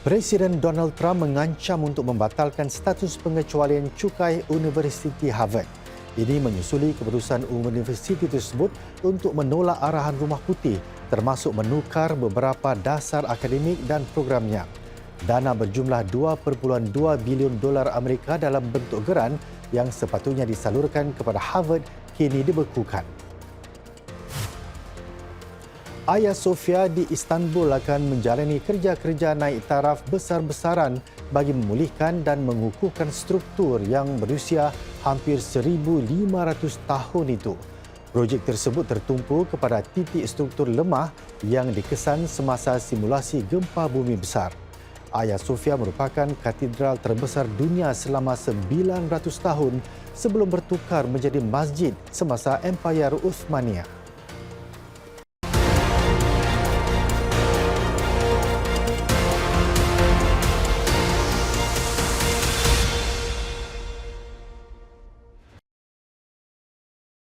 Presiden Donald Trump mengancam untuk membatalkan status pengecualian cukai Universiti Harvard. Ini menyusuli keputusan universiti tersebut untuk menolak arahan Rumah Putih termasuk menukar beberapa dasar akademik dan programnya. Dana berjumlah 2.2 bilion dolar Amerika dalam bentuk geran yang sepatutnya disalurkan kepada Harvard kini dibekukan. Ayah Sofia di Istanbul akan menjalani kerja-kerja naik taraf besar-besaran bagi memulihkan dan mengukuhkan struktur yang berusia hampir 1,500 tahun itu. Projek tersebut tertumpu kepada titik struktur lemah yang dikesan semasa simulasi gempa bumi besar. Ayah Sofia merupakan katedral terbesar dunia selama 900 tahun sebelum bertukar menjadi masjid semasa Empire Uthmaniyah.